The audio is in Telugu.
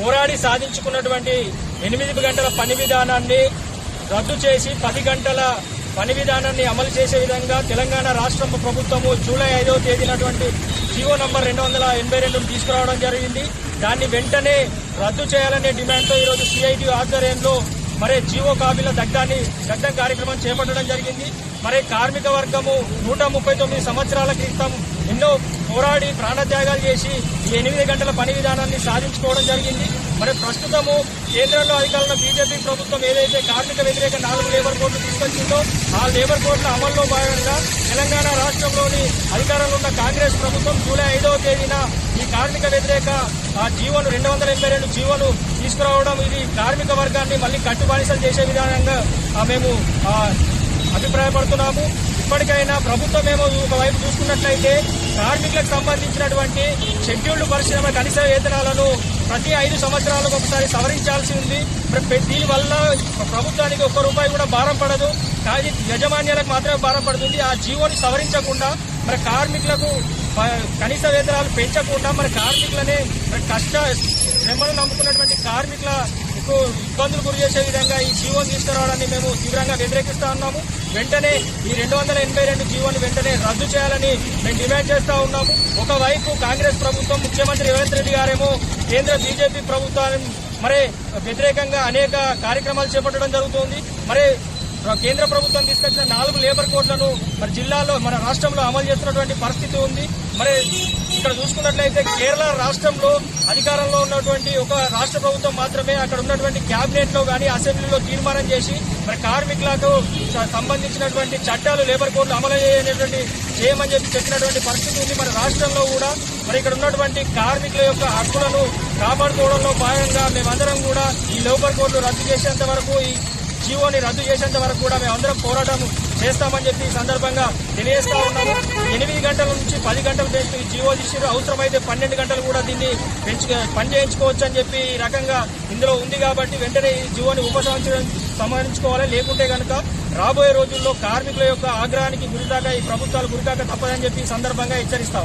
పోరాడి సాధించుకున్నటువంటి ఎనిమిది గంటల పని విధానాన్ని రద్దు చేసి పది గంటల పని విధానాన్ని అమలు చేసే విధంగా తెలంగాణ రాష్ట్ర ప్రభుత్వము జూలై ఐదవ తేదీనటువంటి జీవో నంబర్ రెండు వందల ఎనభై రెండును తీసుకురావడం జరిగింది. దాన్ని వెంటనే రద్దు చేయాలనే డిమాండ్తో ఈరోజు సిఐటి ఆధ్వర్యంలో మరి జీవో కాపీల దగ్ధాన్ని దగ్ధం కార్యక్రమం చేపట్టడం జరిగింది. మరి కార్మిక వర్గము నూట ముప్పై తొమ్మిది సంవత్సరాల క్రితం ఎన్నో పోరాడి ప్రాణత్యాగాలు చేసి ఈ ఎనిమిది గంటల పని విధానాన్ని సాధించుకోవడం జరిగింది. మరి ప్రస్తుతము కేంద్రంలో అధికారంలో బీజేపీ ప్రభుత్వం ఏదైతే కార్మిక వ్యతిరేక నాలుగు లేబర్ కోడ్లు తీసుకొచ్చిందో ఆ లేబర్ కోడ్ల అమల్లో భాగంగా తెలంగాణ రాష్ట్రంలోని అధికారంలో ఉన్న కాంగ్రెస్ ప్రభుత్వం జూలై ఐదవ తేదీన ఈ కార్మిక వ్యతిరేక ఆ జీవోను రెండు వందల ఎనభై రెండు జీవోను తీసుకురావడం ఇది కార్మిక వర్గాన్ని మళ్ళీ కట్టుబానిసలు చేసే విధానంగా మేము అభిప్రాయపడుతున్నాము. ఇప్పటికైనా ప్రభుత్వం ఏమో ఒకవైపు చూసుకున్నట్లయితే కార్మికులకు సంబంధించినటువంటి షెడ్యూల్డ్ పరిశ్రమ కనీస వేతనాలను ప్రతి ఐదు సంవత్సరాలకు ఒకసారి సవరించాల్సి ఉంది. దీనివల్ల ప్రభుత్వానికి ఒక్క రూపాయి కూడా భారం పడదు. కానీ యజమాన్యాలకు మాత్రమే భారం పడుతుంది. ఆ జీవోని సవరించకుండా మరి కార్మికులకు కనీస వేతనాలు పెంచకుండా మరి కార్మికులనే కష్ట శ్రమను నమ్ముకున్నటువంటి కార్మికుల ఎక్కువ ఇబ్బందులు గురి చేసే విధంగా ఈ జీవో తీసుకురావడాన్ని మేము తీవ్రంగా వ్యతిరేకిస్తా ఉన్నాము. వెంటనే ఈ రెండు వందల ఎనభై రెండు జీవోని వెంటనే రద్దు చేయాలని మేము డిమాండ్ చేస్తా ఉన్నాము. ఒకవైపు కాంగ్రెస్ ప్రభుత్వం ముఖ్యమంత్రి రేవంత్ రెడ్డి గారేమో కేంద్ర బీజేపీ ప్రభుత్వాన్ని మరి వ్యతిరేకంగా అనేక కార్యక్రమాలు చేపట్టడం జరుగుతుంది. మరి కేంద్ర ప్రభుత్వం తీసుకొచ్చిన నాలుగు లేబర్ కోడ్లను మరి జిల్లాలో మన రాష్ట్రంలో అమలు చేస్తున్నటువంటి పరిస్థితి ఉంది. మరి ఇక్కడ చూసుకున్నట్లయితే కేరళ రాష్ట్రంలో అధికారంలో ఉన్నటువంటి ఒక రాష్ట్ర ప్రభుత్వం మాత్రమే అక్కడ ఉన్నటువంటి క్యాబినెట్లో కానీ అసెంబ్లీలో తీర్మానం చేసి మరి కార్మికులకు సంబంధించినటువంటి చట్టాలు లేబర్ కోడ్లు అమలు చేయనటువంటి చేయమని చెప్పి చెప్పినటువంటి పరిస్థితి ఉంది. మన రాష్ట్రంలో కూడా మరి ఇక్కడ ఉన్నటువంటి కార్మికుల యొక్క హక్కులను కాపాడుకోవడంలో భాగంగా మేమందరం కూడా ఈ లేబర్ కోడ్లు రద్దు చేసేంత వరకు ఈ జీవోని రద్దు చేసేంత వరకు కూడా మేమందరం పోరాటం చేస్తామని చెప్పి ఈ సందర్భంగా తెలియజేస్తా ఉన్నాము. ఎనిమిది గంటల నుంచి పది గంటలు పెంచుతూ ఈ జీవో తీసారు అవసరమైతే పన్నెండు గంటలు కూడా దీన్ని పెంచు పని చేయించుకోవచ్చు అని చెప్పి ఈ రకంగా ఇందులో ఉంది కాబట్టి వెంటనే ఈ జీవోని ఉపసంహరించడం సంహరించుకోవాలి. లేకుంటే కనుక రాబోయే రోజుల్లో కార్మికుల యొక్క ఆగ్రహానికి గురికాక ఈ ప్రభుత్వాలు గురికాక తప్పదని చెప్పి ఈ సందర్భంగా హెచ్చరిస్తాం